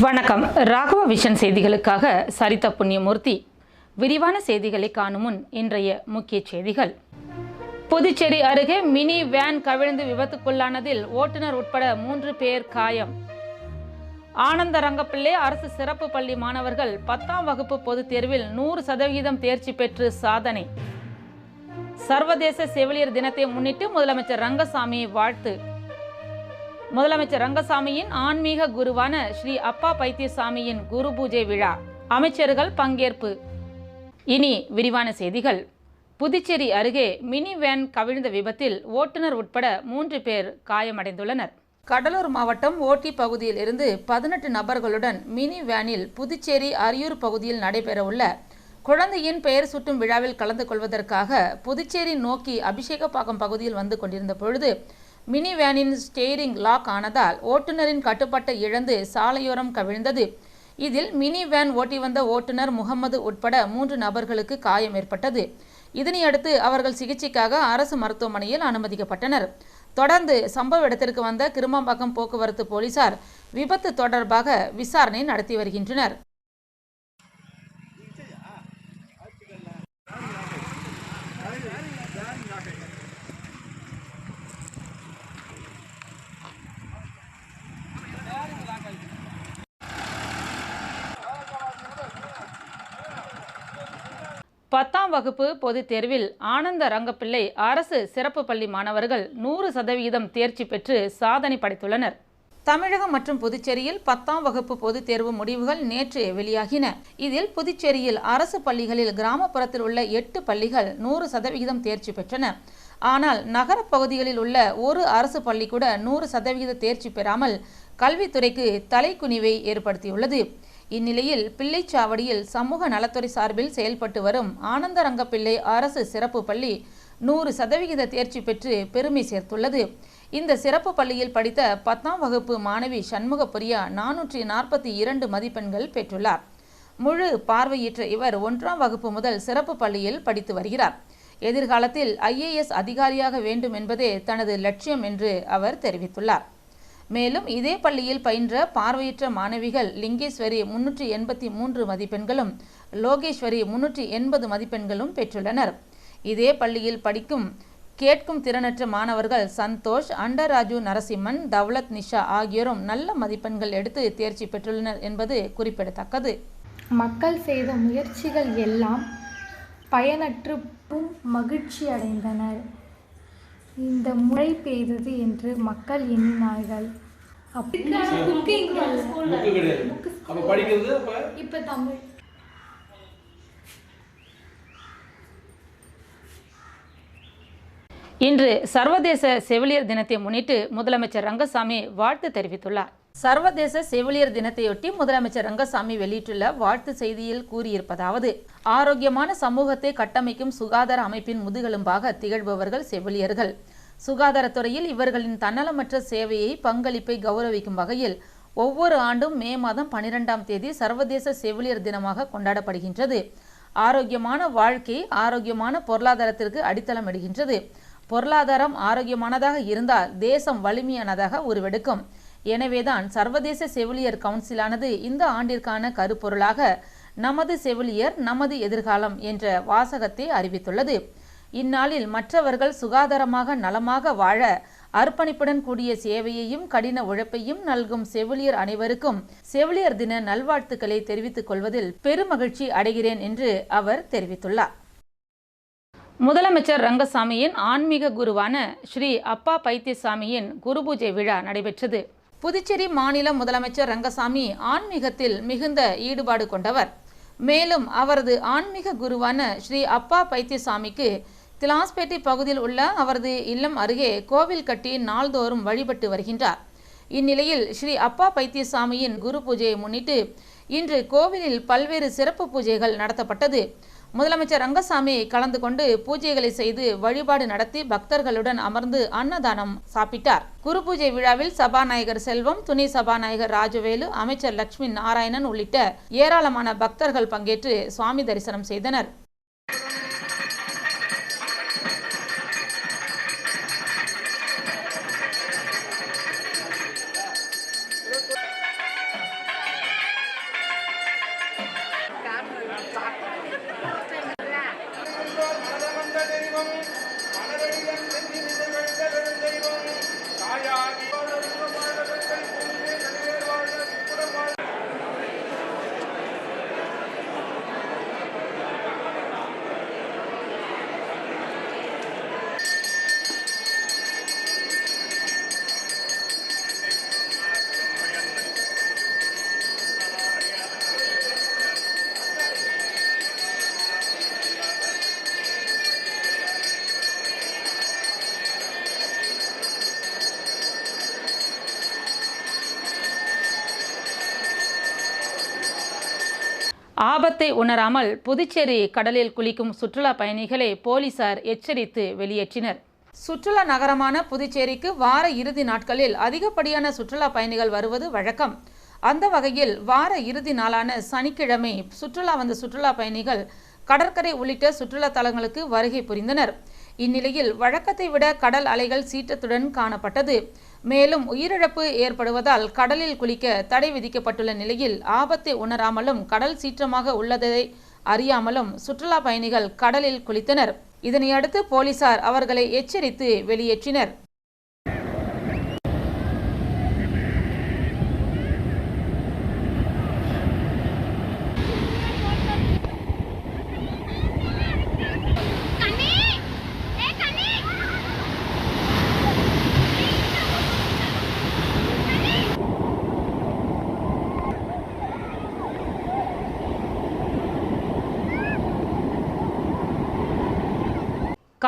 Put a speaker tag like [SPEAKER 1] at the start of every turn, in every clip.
[SPEAKER 1] வணக்கம். ராகவ விஷன் செய்திகளுக்காக சரித புண்ணியமூர்த்தி. விரிவான செய்திகளை காணும் முன் இன்றைய முக்கிய செய்திகள். புதுச்சேரி அருகே மினி வேன் கவிழ்ந்து விபத்துக்குள்ளானதில் ஓட்டுநர் உட்பட மூன்று பேர் காயம். ஆனந்த ரங்கப்பிள்ளை அரசு சிறப்பு பள்ளி மாணவர்கள் பத்தாம் வகுப்பு பொதுத் தேர்வில் நூறு சதவிகிதம் தேர்ச்சி பெற்று சாதனை. சர்வதேச செவிலியர் தினத்தை முன்னிட்டு முதலமைச்சர் ரங்கசாமி வாழ்த்து. முதலமைச்சர் ரங்கசாமியின் ஆன்மீக குருவான ஸ்ரீ அப்பா பைத்தியசாமியின் குரு பூஜை விழா. அமைச்சர்கள் பங்கேற்பு. இனி விரிவான செய்திகள். புதுச்சேரி அருகே மினி வேன் கவிழ்ந்த விபத்தில் ஓட்டுநர் உட்பட மூன்று பேர் காயமடைந்துள்ளனர். கடலூர் மாவட்டம் ஓட்டி பகுதியில் இருந்து பதினெட்டு நபர்களுடன் மினி வேனில் புதுச்சேரி அரியூர் பகுதியில் நடைபெறவுள்ள குழந்தையின் பெயர் சூட்டும் விழாவில் கலந்து கொள்வதற்காக புதுச்சேரி நோக்கி அபிஷேகப்பாக்கம் பகுதியில் வந்து கொண்டிருந்த பொழுது மினி வேனின் ஸ்டேரிங் லாக் ஆனதால் ஓட்டுநரின் கட்டுப்பாட்டை இழந்து சாலையோரம் கவிழ்ந்தது. இதில் மினி வேன் ஓட்டி வந்த ஓட்டுநர் முகமது உட்பட மூன்று நபர்களுக்கு காயம் ஏற்பட்டது. இதனையடுத்து அவர்கள் சிகிச்சைக்காக அரசு மருத்துவமனையில் அனுமதிக்கப்பட்டனர். தொடர்ந்து சம்பவ இடத்திற்கு வந்த கிருமாம்பாக்கம் போக்குவரத்து போலீசார் விபத்து தொடர்பாக விசாரணை நடத்தி வருகின்றனர். பத்தாம் வகுப்பு பொதுத் தேர்வில் ஆனந்த ரங்கப்பிள்ளை அரசு சிறப்பு பள்ளி மாணவர்கள் நூறு சதவிகிதம் தேர்ச்சி பெற்று சாதனை படைத்துள்ளனர். தமிழகம் மற்றும் புதுச்சேரியில் பத்தாம் வகுப்பு பொதுத் தேர்வு முடிவுகள் நேற்று வெளியாகின. இதில் புதுச்சேரியில் அரசு பள்ளிகளில் கிராமப்புறத்தில் உள்ள எட்டு பள்ளிகள் நூறு சதவிகிதம் தேர்ச்சி பெற்றன. ஆனால் நகரப்பகுதிகளில் உள்ள ஒரு அரசு பள்ளி கூட நூறு சதவிகித தேர்ச்சி பெறாமல் கல்வித்துறைக்கு தலைக்குனிவை ஏற்படுத்தியுள்ளது. இந்நிலையில் பிள்ளைச்சாவடியில் சமூக நலத்துறை சார்பில் செயல்பட்டு வரும் ஆனந்தரங்கப்பிள்ளை அரசு சிறப்பு பள்ளி நூறு சதவிகித தேர்ச்சி பெற்று பெருமை சேர்த்துள்ளது. இந்த சிறப்பு பள்ளியில் படித்த பத்தாம் வகுப்பு மாணவி சண்முக பிரியா நானூற்றி நாற்பத்தி இரண்டு மதிப்பெண்கள் பெற்றுள்ளார். முழு பார்வையிட்ட இவர் ஒன்றாம் வகுப்பு முதல் சிறப்பு பள்ளியில் படித்து வருகிறார். எதிர்காலத்தில் ஐஏஎஸ் அதிகாரியாக வேண்டும் என்பதே தனது லட்சியம் என்று அவர் தெரிவித்துள்ளார். மேலும் இதே பள்ளியில் பயின்ற பார்வையற்ற மாணவிகள் லிங்கேஸ்வரி முன்னூற்றி எண்பத்தி மூன்று மதிப்பெண்களும் லோகேஸ்வரி முன்னூற்றி எண்பது மதிப்பெண்களும் பெற்றுள்ளனர். இதே பள்ளியில் படிக்கும் கேட்கும் திறனற்ற மாணவர்கள் சந்தோஷ் அண்டராஜு நரசிம்மன் தவ்லத் நிஷா ஆகியோரும் நல்ல மதிப்பெண்கள் எடுத்து தேர்ச்சி பெற்றுள்ளனர் என்பது குறிப்பிடத்தக்கது.
[SPEAKER 2] மக்கள் செய்த முயற்சிகள் எல்லாம் பயனற்று மகிழ்ச்சி அடைந்தனர் இந்த மழை பெய்தது என்று மக்கள் எண்ணினார்கள். அப்படி குக்கிங்
[SPEAKER 3] புக்கு கிடையாது. அப்ப படிக்கிறது அப்ப?
[SPEAKER 2] இப்போ தமிழ்.
[SPEAKER 1] இன்று சர்வதேச செவிலியர் தினத்தை முன்னிட்டு முதலமைச்சர் ரங்கசாமி வாழ்த்து தெரிவித்துள்ளார். சர்வதேச செவிலியர் தினத்தையொட்டி முதலமைச்சர் ரங்கசாமி வெளியிட்டுள்ள வாழ்த்து செய்தியில் கூறியிருப்பதாவது ஆரோக்கியமான சமூகத்தை கட்டமைக்கும் சுகாதார அமைப்பின் முதுகெலும்பாக திகழ்பவர்கள் செவிலியர்கள். சுகாதாரத்துறையில் இவர்களின் தன்னலமற்ற சேவையை பங்களிப்பை கௌரவிக்கும் வகையில் ஒவ்வொரு ஆண்டும் மே மாதம் பனிரெண்டாம் தேதி சர்வதேச செவிலியர் தினமாக கொண்டாடப்படுகின்றது. ஆரோக்கியமான வாழ்க்கை ஆரோக்கியமான பொருளாதாரத்திற்கு அடித்தளமிடுகின்றது. பொருளாதாரம் ஆரோக்கியமானதாக இருந்தால் தேசம் வலிமையானதாக உருவெடுக்கும். எனவேதான் சர்வதேச செவிலியர் கவுன்சிலானது இந்த ஆண்டிற்கான கருப்பொருளாக நமது செவிலியர் நமது எதிர்காலம் என்ற வாசகத்தை அறிவித்துள்ளது. இந்நாளில் மற்றவர்கள் சுகாதாரமாக நலமாக வாழ அர்ப்பணிப்புடன் கூடிய சேவையையும் கடின உழைப்பையும் நல்கும் செவிலியர் அனைவருக்கும் செவிலியர் தின நல்வாழ்த்துக்களை தெரிவித்துக் கொள்வதில் பெருமகிழ்ச்சி அடைகிறேன் என்று அவர் தெரிவித்துள்ளார். முதலமைச்சர் ரங்கசாமியின் ஆன்மீக குருவான ஸ்ரீ அப்பா பைத்தியசாமியின் குருபூஜை விழா நடைபெற்றது. புதுச்சேரி மாநில முதலமைச்சர் ரங்கசாமி ஆன்மீகத்தில் மிகுந்த ஈடுபாடு கொண்டவர். மேலும் அவரது ஆன்மீக குருவான ஸ்ரீ அப்பா பைத்தியசாமிக்கு திலாஸ்பேட்டை பகுதியில் உள்ள அவரது இல்லம் அருகே கோவில் கட்டி நாள்தோறும் வழிபட்டு வருகின்றார். இந்நிலையில் ஸ்ரீ அப்பா பைத்தியசாமியின் குரு பூஜையை முன்னிட்டு இன்று கோவிலில் பல்வேறு சிறப்பு பூஜைகள் நடத்தப்பட்டது. முதலமைச்சர் ரங்கசாமி கலந்து கொண்டு பூஜைகளை செய்து வழிபாடு நடத்தி பக்தர்களுடன் அமர்ந்து அன்னதானம் சாப்பிட்டார். குரு பூஜை விழாவில் சபாநாயகர் செல்வம் துணை சபாநாயகர் ராஜவேலு அமைச்சர் லட்சுமி நாராயணன் உள்ளிட்ட ஏராளமான பக்தர்கள் பங்கேற்று சுவாமி தரிசனம் செய்தனர். ஆபத்தை உணராமல் புதுச்சேரி கடலில் குளிக்கும் சுற்றுலா பயணிகளை போலீசார் எச்சரித்து வெளியேற்றினர். சுற்றுலா நகரமான புதுச்சேரிக்கு வார இறுதி நாட்களில் அதிகப்படியான சுற்றுலா பயணிகள் வருவது வழக்கம். அந்த வகையில் வார இறுதி நாளான சனிக்கிழமை சுற்றுலா வந்த சுற்றுலா பயணிகள் கடற்கரை உள்ளிட்ட சுற்றுலா தலங்களுக்கு வருகை புரிந்தனர். இந்நிலையில் வழக்கத்தை விட கடல் அலைகள் சீற்றத்துடன் காணப்பட்டது. மேலும் உயிரிழப்பு ஏற்படுவதால் கடலில் குளிக்க தடை விதிக்கப்பட்டுள்ள நிலையில் ஆபத்தை உணராமலும் கடல் சீற்றமாக உள்ளதை அறியாமலும் சுற்றுலா பயணிகள் கடலில் குளித்தனர். இதனையடுத்து போலீசார் அவர்களை எச்சரித்து வெளியேற்றினர்.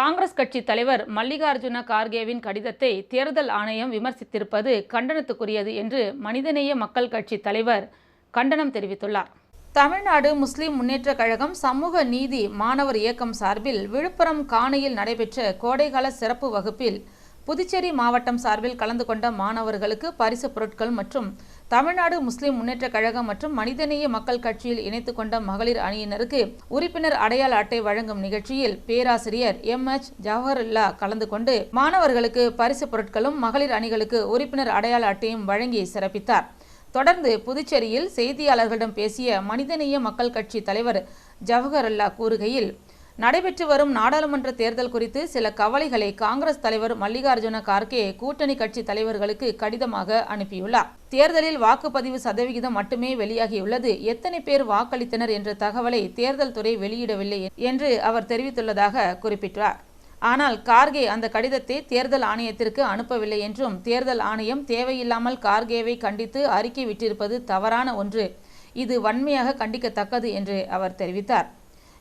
[SPEAKER 1] காங்கிரஸ் கட்சி தலைவர் மல்லிகார்ஜுன கார்கேவின் கடிதத்தை தேர்தல் ஆணையம் விமர்சித்திருப்பது கண்டனத்துக்குரியது என்று மனிதநேய மக்கள் கட்சி தலைவர் கண்டனம் தெரிவித்துள்ளார். தமிழ்நாடு முஸ்லிம் முன்னேற்றக் கழகம் சமூக நீதி மாணவர் இயக்கம் சார்பில் விழுப்புரம் காணையில் நடைபெற்ற கோடைகால சிறப்பு வகுப்பில் புதுச்சேரி மாவட்டம் சார்பில் கலந்து கொண்ட மாணவர்களுக்கு பரிசு பொருட்கள் மற்றும் தமிழ்நாடு முஸ்லிம் முன்னேற்ற கழகம் மற்றும் மனிதநேய மக்கள் கட்சியில் இணைத்து கொண்ட மகளிர் அணியினருக்கு உறுப்பினர் அடையாள அட்டை வழங்கும் நிகழ்ச்சியில் பேராசிரியர் எம் எச் ஜவஹர்லா கலந்து கொண்டு மாணவர்களுக்கு பரிசு பொருட்களும் மகளிர் அணிகளுக்கு உறுப்பினர் அடையாள அட்டையும் வழங்கி சிறப்பித்தார். தொடர்ந்து புதுச்சேரியில் செய்தியாளர்களிடம் பேசிய மனிதநேய மக்கள் கட்சி தலைவர் ஜவஹர்லா கூறுகையில் நடைபெற்று வரும் நாடாளுமன்ற தேர்தல் குறித்து சில கவலைகளை காங்கிரஸ் தலைவர் மல்லிகார்ஜுன கார்கே கூட்டணி கட்சி தலைவர்களுக்கு கடிதமாக அனுப்பியுள்ளார். தேர்தலில் வாக்குப்பதிவு சதவிகிதம் மட்டுமே வெளியாகியுள்ளது. எத்தனை பேர் வாக்களித்தனர் என்ற தகவலை தேர்தல் துறை வெளியிடவில்லை என்று அவர் தெரிவித்துள்ளதாக குறிப்பிட்டார் ஆனால் கார்கே அந்த கடிதத்தை தேர்தல் ஆணையத்திற்கு அனுப்பவில்லை என்றும் தேர்தல் ஆணையம் தேவையில்லாமல் கார்கேவை கண்டித்து அறிக்கை விட்டிருப்பது தவறான ஒன்று. இது வன்மையாக கண்டிக்கத்தக்கது என்று அவர் தெரிவித்தார்.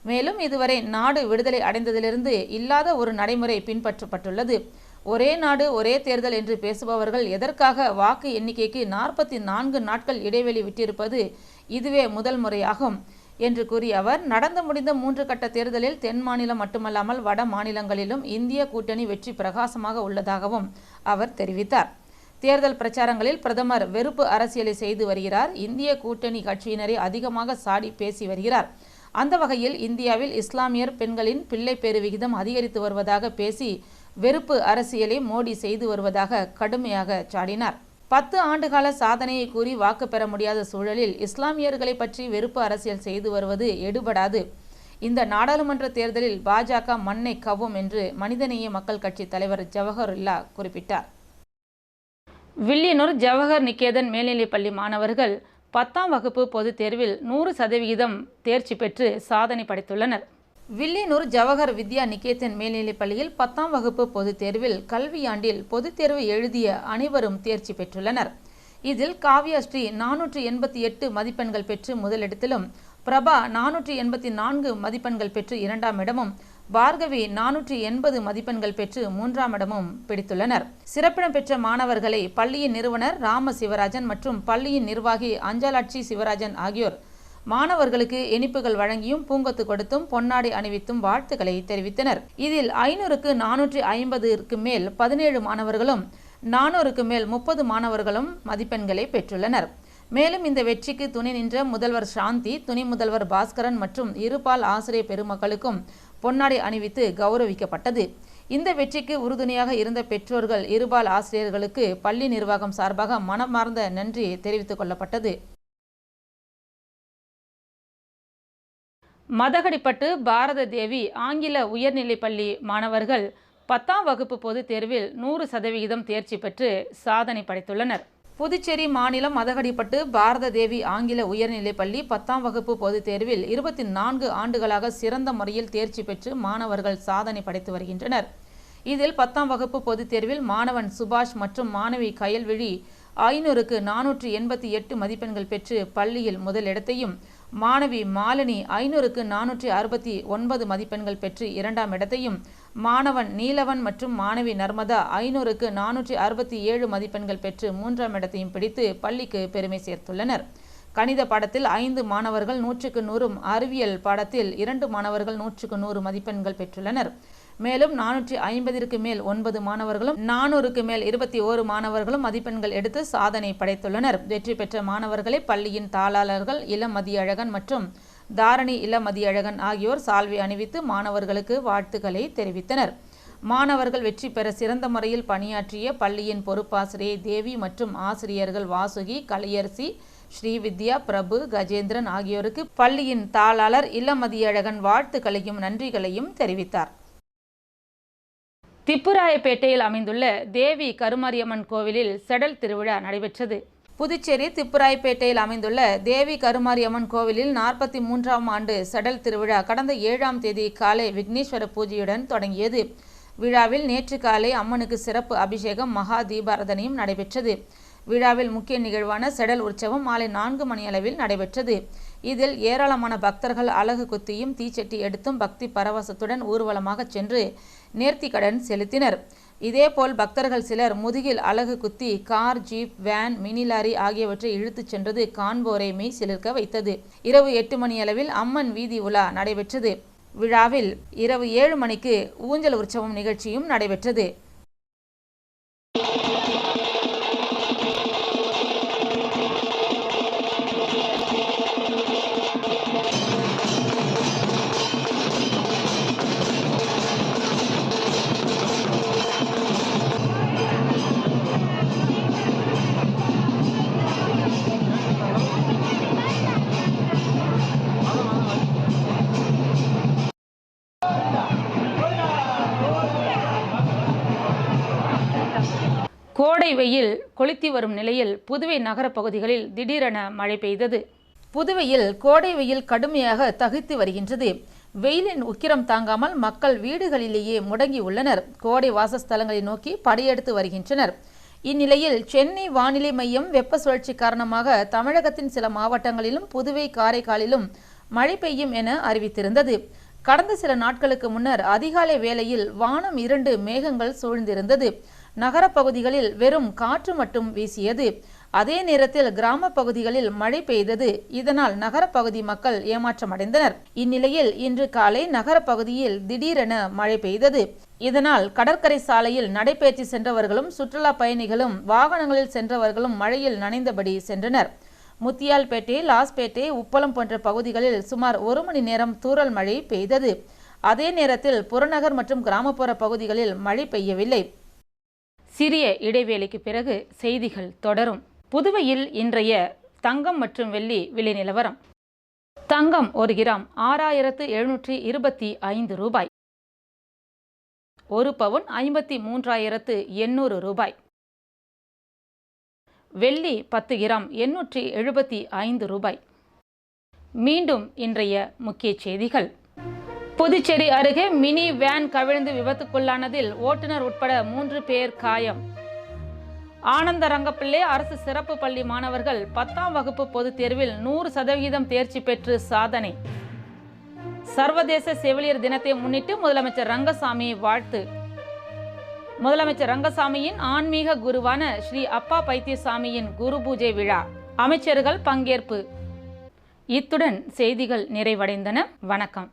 [SPEAKER 1] மேலும் இதுவரை நாடு விடுதலை அடைந்ததிலிருந்து இல்லாத ஒரு நடைமுறை பின்பற்றப்பட்டுள்ளது. ஒரே நாடு ஒரே தேர்தல் என்று பேசுபவர்கள் எதற்காக வாக்கு எண்ணிக்கைக்கு நாற்பத்தி நான்கு நாட்கள் இடைவெளி விட்டிருப்பது இதுவே முதல் முறையாகும் என்று கூறிய அவர் நடந்து முடிந்த மூன்று கட்ட தேர்தலில் தென் மாநிலம் மட்டுமல்லாமல் வட மாநிலங்களிலும் இந்திய கூட்டணி வெற்றி பிரகாசமாக உள்ளதாகவும் அவர் தெரிவித்தார். தேர்தல் பிரச்சாரங்களில் பிரதமர் வெறுப்பு அரசியலை செய்து வருகிறார். இந்திய கூட்டணி கட்சியினரை அதிகமாக சாடி பேசி வருகிறார். அந்த வகையில் இந்தியாவில் இஸ்லாமியர் பெண்களின் பிள்ளை பேறு விகிதம் அதிகரித்து வருவதாக பேசி வெறுப்பு அரசியலை மோடி செய்து வருவதாக கடுமையாக சாடினார். பத்து ஆண்டுகால சாதனையை கூறி வாக்கு பெற முடியாத சூழலில் இஸ்லாமியர்களை பற்றி வெறுப்பு அரசியல் செய்து வருவது எடுபடாது. இந்த நாடாளுமன்ற தேர்தலில் பாஜக மண்ணை கவ்வும் என்று மனிதநேய மக்கள் கட்சி தலைவர் ஜவஹர்லா குறிப்பிட்டார். வில்லியனூர் ஜவஹர் நிகேதன் மேல்நிலைப்பள்ளி மாணவர்கள் பத்தாம் வகுப்பு பொதுத் தேர்வில் நூறு சதவிகிதம் தேர்ச்சி பெற்று சாதனை படைத்துள்ளனர். வில்லியனூர் ஜவஹர் வித்யா நிகேதன் மேல்நிலைப் பள்ளியில் பத்தாம் வகுப்பு பொதுத் தேர்வில் கல்வியாண்டில் பொதுத் தேர்வு எழுதிய அனைவரும் தேர்ச்சி பெற்றுள்ளனர். இதில் காவ்யா ஸ்ரீ நானூற்றி எண்பத்தி எட்டு மதிப்பெண்கள் பெற்று முதலிடத்திலும் பிரபா நானூற்றி எண்பத்தி நான்கு மதிப்பெண்கள் பெற்று இரண்டாம் இடமும் பார்கவி நானூற்றி எண்பது மதிப்பெண்கள் பெற்று மூன்றாம் இடமும் பிடித்துள்ளனர். சிறப்பிடம் பெற்ற மாணவர்களை பள்ளியின் நிறுவனர் ராம சிவராஜன் மற்றும் பள்ளியின் நிர்வாகி அஞ்சலாட்சி சிவராஜன் ஆகியோர் மாணவர்களுக்கு இனிப்புகள் வழங்கியும் பூங்கொத்து கொடுத்தும் பொன்னாடை அணிவித்தும் வாழ்த்துக்களை தெரிவித்தனர். இதில் ஐநூறுக்கு நானூற்றி ஐம்பதுக்கு மேல் பதினேழு மாணவர்களும் நானூறுக்கு மேல் முப்பது மாணவர்களும் மதிப்பெண்களை பெற்றுள்ளனர். மேலும் இந்த வெற்றிக்கு துணை நின்ற முதல்வர் சாந்தி துணை முதல்வர் பாஸ்கரன் மற்றும் இருபால் ஆசிரியர் பெருமக்களுக்கும் பொன்னாடை அணிவித்து கௌரவிக்கப்பட்டது. இந்த வெற்றிக்கு உறுதுணையாக இருந்த பெற்றோர்கள் இருபால் ஆசிரியர்களுக்கு பள்ளி நிர்வாகம் சார்பாக மனமார்ந்த நன்றி தெரிவித்துக் கொள்ளப்பட்டது. மதகடிப்பட்டு பாரத தேவி ஆங்கில உயர்நிலைப்பள்ளி மாணவர்கள் பத்தாம் வகுப்பு பொதுத் தேர்வில் நூறு சதவிகிதம் தேர்ச்சி பெற்று சாதனை படைத்துள்ளனர். புதுச்சேரி மாநிலம் மதகடிப்பட்டு பாரத தேவி ஆங்கில உயர்நிலைப்பள்ளி பத்தாம் வகுப்பு பொதுத் தேர்வில் இருபத்தி நான்கு ஆண்டுகளாக சிறந்த முறையில் தேர்ச்சி பெற்று மாணவர்கள் சாதனை படைத்து வருகின்றனர். இதில் பத்தாம் வகுப்பு பொதுத் தேர்வில் மாணவன் சுபாஷ் மற்றும் மாணவி கயல்விழி ஐநூறுக்கு நானூற்று எண்பத்தி எட்டு மதிப்பெண்கள் பெற்று பள்ளியில் முதலிடத்தையும் மாணவி மாலினி ஐநூறுக்கு நானூற்றி அறுபத்தி ஒன்பது மதிப்பெண்கள் பெற்று இரண்டாம் இடத்தையும் மாணவன் நீலவன் மற்றும் மாணவி நர்மதா ஐநூறுக்கு நானூற்றி அறுபத்தி ஏழு மதிப்பெண்கள் பெற்று மூன்றாம் இடத்தையும் பிடித்து பள்ளிக்கு பெருமை சேர்த்துள்ளனர். கணித பாடத்தில் ஐந்து மாணவர்கள் நூற்றுக்கு நூறும் அறிவியல் பாடத்தில் இரண்டு மாணவர்கள் நூற்றுக்கு நூறு மதிப்பெண்கள் பெற்றுள்ளனர். மேலும் நானூற்றி ஐம்பதிற்கு மேல் ஒன்பது மாணவர்களும் நானூறுக்கு மேல் இருபத்தி ஓரு மாணவர்களும் மதிப்பெண்கள் எடுத்து சாதனை படைத்துள்ளனர். வெற்றி பெற்ற மாணவர்களை பள்ளியின் தாளாளர்கள் இளம் மதியழகன் மற்றும் தாரணி இளமதியழகன் மதியழகன் ஆகியோர் சால்வை அணிவித்து மாணவர்களுக்கு வாழ்த்துக்களை தெரிவித்தனர். மாணவர்கள் வெற்றி பெற சிறந்த முறையில் பணியாற்றிய பள்ளியின் பொறுப்பாசிரியை தேவி மற்றும் ஆசிரியர்கள் வாசுகி கலையரசி ஸ்ரீவித்யா பிரபு கஜேந்திரன் ஆகியோருக்கு பள்ளியின் தாளாளர் இளமதியழகன் வாழ்த்துக்களையும் நன்றிகளையும் தெரிவித்தார். திப்புராயப்பேட்டையில் அமைந்துள்ள தேவி கருமாரியம்மன் கோவிலில் செடல் திருவிழா நடைபெற்றது. புதுச்சேரி திப்புராயப்பேட்டையில் அமைந்துள்ள தேவி கருமாரியம்மன் கோவிலில் நாற்பத்தி மூன்றாம் ஆண்டு செடல் திருவிழா கடந்த ஏழாம் தேதி காலை விக்னேஸ்வர பூஜையுடன் தொடங்கியது. விழாவில் நேற்று காலை அம்மனுக்கு சிறப்பு அபிஷேகம் மகா தீபாரதனையும் நடைபெற்றது. விழாவில் முக்கிய நிகழ்வான செடல் உற்சவம் மாலை நான்கு மணியளவில் நடைபெற்றது. இதில் ஏராளமான பக்தர்கள் அலகு குத்தியும் தீச்சட்டி எடுத்தும் பக்தி பரவசத்துடன் ஊர்வலமாக சென்று நேர்த்திக்கடன் செலுத்தினர். இதேபோல் பக்தர்கள் சிலர் முதுகில் அலகு குத்தி car jeep van mini lorry ஆகியவற்றை இழுத்துச் சென்றது காண்போரை மெய் சிலிர்க்க வைத்தது. இரவு எட்டு மணியளவில் அம்மன் வீதி உலா நடைபெற்றது. விழாவில் இரவு ஏழு மணிக்கு ஊஞ்சல் உற்சவம் நிகழ்ச்சியும் நடைபெற்றது. கோடை வெயில் கொளுத்தி வரும் நிலையில் புதுவை நகர பகுதிகளில் திடீரென மழை பெய்தது. புதுவையில் கோடை வெயில் கடுமையாக தகித்து வருகின்றது. வெயிலின் உக்கிரம் தாங்காமல் மக்கள் வீடுகளிலேயே முடங்கி உள்ளனர். கோடை வாசஸ்தலங்களை நோக்கி படையெடுத்து வருகின்றனர். இந்நிலையில் சென்னை வானிலை மையம் வெப்ப சுழற்சி காரணமாக தமிழகத்தின் சில மாவட்டங்களிலும் புதுவை காரைக்காலிலும் மழை பெய்யும் என அறிவித்திருந்தது. கடந்த சில நாட்களுக்கு முன்னர் அதிகாலை வேளையில் வானம் இரண்டு மேகங்கள் சூழ்ந்திருந்தது. நகரப்பகுதிகளில் வெறும் காற்று மட்டும் வீசியது. அதே நேரத்தில் கிராம பகுதிகளில் மழை பெய்தது. இதனால் நகரப்பகுதி மக்கள் ஏமாற்றமடைந்தனர். இந்நிலையில் இன்று காலை நகரப்பகுதியில் திடீரென மழை பெய்தது. இதனால் கடற்கரை சாலையில் நடைபயிற்சி சென்றவர்களும் சுற்றுலா பயணிகளும் வாகனங்களில் சென்றவர்களும் மழையில் நனைந்தபடி சென்றனர். முத்தியால்பேட்டை லாஸ்பேட்டை உப்பளம் போன்ற பகுதிகளில் சுமார் ஒரு மணி நேரம் தூரல் மழை பெய்தது. அதே நேரத்தில் புறநகர் மற்றும் கிராமப்புற பகுதிகளில் மழை பெய்யவில்லை. சிறிய இடைவேளைக்கு பிறகு செய்திகள் தொடரும். புதுவையில் இன்றைய தங்கம் மற்றும் வெள்ளி விலை நிலவரம். தங்கம் ஒரு கிராம் ஆறாயிரத்து எழுநூற்றி இருபத்தி ஐந்து ரூபாய். ஒரு பவுன் ஐம்பத்தி மூன்றாயிரத்து எண்ணூறு ரூபாய். வெள்ளி பத்து கிராம் எண்ணூற்றி எழுபத்தி ஐந்து ரூபாய். மீண்டும் இன்றைய முக்கிய செய்திகள். புதுச்சேரி அருகே மினி வேன் கவிழ்ந்து விபத்துக்குள்ளானதில் ஓட்டுநர் உட்பட மூன்று பேர் காயம். ஆனந்த ரங்கப்பிள்ளை அரசு சிறப்பு பள்ளி மாணவர்கள் பத்தாம் வகுப்பு பொதுத் தேர்வில் நூறு சதவிகிதம் தேர்ச்சி பெற்று சாதனை. சர்வதேச செவிலியர் தினத்தை முன்னிட்டு முதலமைச்சர் ரங்கசாமி வாழ்த்து. முதலமைச்சர் ரங்கசாமியின் ஆன்மீக குருவான ஸ்ரீ அப்பா பைத்தியசாமியின் குரு பூஜை விழா. அமைச்சர்கள் பங்கேற்பு. இத்துடன் செய்திகள் நிறைவடைந்தன. வணக்கம்.